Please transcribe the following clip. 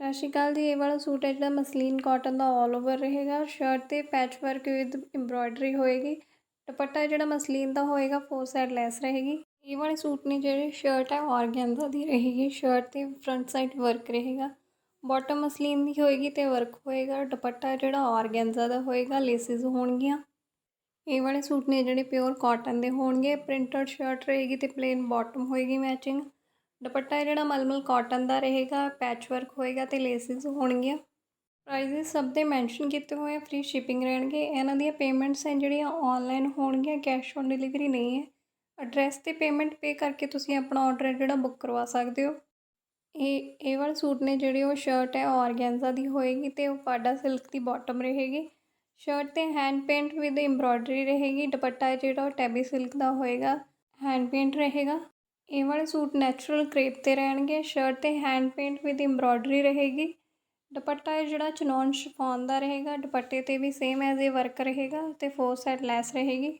ਸਤਿ ਸ਼੍ਰੀ ਅਕਾਲ ਜੀ, ਇਹ ਵਾਲਾ ਸੂਟ ਹੈ ਜਿਹੜਾ ਮਸਲੀਨ ਕਾਟਨ ਦਾ ਆਲ ਓਵਰ ਰਹੇਗਾ। ਸ਼ਰਟ ਤੇ ਪੈਚ ਵਰਕ ਵਿਦ ਐਮਬ੍ਰੋਇਡਰੀ ਹੋਏਗੀ। ਦੁਪੱਟਾ ਜਿਹੜਾ ਮਸਲੀਨ ਦਾ ਹੋਏਗਾ ਫੋਰ ਸਾਈਡ ਲੈਸ ਰਹੇਗੀ। ਇਹ ਵਾਲੇ ਸੂਟ ਨੇ ਜਿਹੜੇ ਸ਼ਰਟ ਹੈ ਔਰਗੈਂਜ਼ਾ ਦੀ ਰਹੇਗੀ। ਸ਼ਰਟ ਤੇ ਫਰੰਟ ਸਾਈਡ ਵਰਕ ਰਹੇਗਾ। ਬਾਟਮ ਮਸਲੀਨ ਦੀ ਹੋਏਗੀ ਤੇ ਵਰਕ ਹੋਏਗਾ। ਦੁਪੱਟਾ ਜਿਹੜਾ ਔਰਗੈਂਜ਼ਾ ਦਾ ਹੋਏਗਾ ਲੇਸਿਸ ਹੋਣਗੀਆਂ। ਇਹ ਵਾਲੇ ਸੂਟ ਨੇ ਜਿਹੜੇ ਪਿਓਰ ਕਾਟਨ ਦੇ ਹੋਣਗੇ। ਪ੍ਰਿੰਟਡ ਸ਼ਰਟ ਰਹੇਗੀ ਤੇ ਪਲੇਨ ਬਾਟਮ ਹੋਏਗੀ ਮੈਚਿੰਗ ਦੁਪੱਟਾ ਜਿਹੜਾ ਮਲਮਲ ਕਾਟਨ ਦਾ ਰਹੇਗਾ ਪੈਚ ਵਰਕ ਹੋਏਗਾ ਤੇ ਲੇਸਿਸ ਹੋਣਗੀਆਂ। ਪ੍ਰਾਈਸਿਸ ਸਭ ਦੇ ਮੈਂਸ਼ਨ ਕੀਤੇ ਹੋਏ ਆ ਫ੍ਰੀ ਸ਼ਿਪਿੰਗ ਰਹਿਣਗੇ। ਇਹਨਾਂ ਦੀਆਂ ਪੇਮੈਂਟਸ ਹੈ, ਜਿਹੜੀਆਂ ਆਨਲਾਈਨ ਹੋਣਗੀਆਂ ਕੈਸ਼ ਔਨ ਡਿਲੀਵਰੀ ਨਹੀਂ ਹੈ। ਐਡਰੈਸ ਤੇ ਪੇਮੈਂਟ ਪੇ ਕਰਕੇ ਤੁਸੀਂ ਆਪਣਾ ਆਰਡਰ ਜਿਹੜਾ ਬੁੱਕ ਕਰਵਾ ਸਕਦੇ ਹੋ। ਇਹ ਇਹ ਵਾਲੇ ਸੂਟ ਨੇ ਜਿਹੜੇ ਉਹ ਸ਼ਰਟ ਹੈ ਔਰਗੈਂਜ਼ਾ ਦੀ ਹੋਏਗੀ ਤੇ ਉਹ ਪਾਡਾ ਸਿਲਕ ਦੀ ਬਾਟਮ ਰਹੇਗੀ। ਸ਼ਰਟ ਤੇ ਹੈਂਡ ਪੇਂਟ ਵਿਦ ਐਮਬ੍ਰੋਇਡਰੀ ਰਹੇਗੀ। ਦੁਪੱਟਾ ਜਿਹੜਾ ਉਹ ਟੈਬੀ ਸਿਲਕ ਦਾ ਹੋਏਗਾ ਹੈਂਡ ਪੇਂਟ ਰਹੇਗਾ। ਇਹ ਵਾਲੇ ਸੂਟ ਨੈਚੁਰਲ ਕ੍ਰੇਪ ਤੇ ਰਹਿਣਗੇ ਸ਼ਰਟ ਤੇ ਹੈਂਡ ਪੇਂਟ ਵਿਦ ਐਮਬ੍ਰੋਇਡਰੀ ਰਹੇਗੀ। ਦੁਪੱਟਾ ਹੈ ਜਿਹੜਾ ਚਨੌਨ ਸ਼ਿਫੋਨ ਦਾ ਰਹੇਗਾ, ਦੁਪੱਟੇ ਤੇ ਵੀ ਸੇਮ ਐਜ਼ ਇਹ ਵਰਕ ਰਹੇਗਾ ਅਤੇ ਫੋਰ ਸਾਈਡ ਲੈਸ ਰਹੇਗੀ।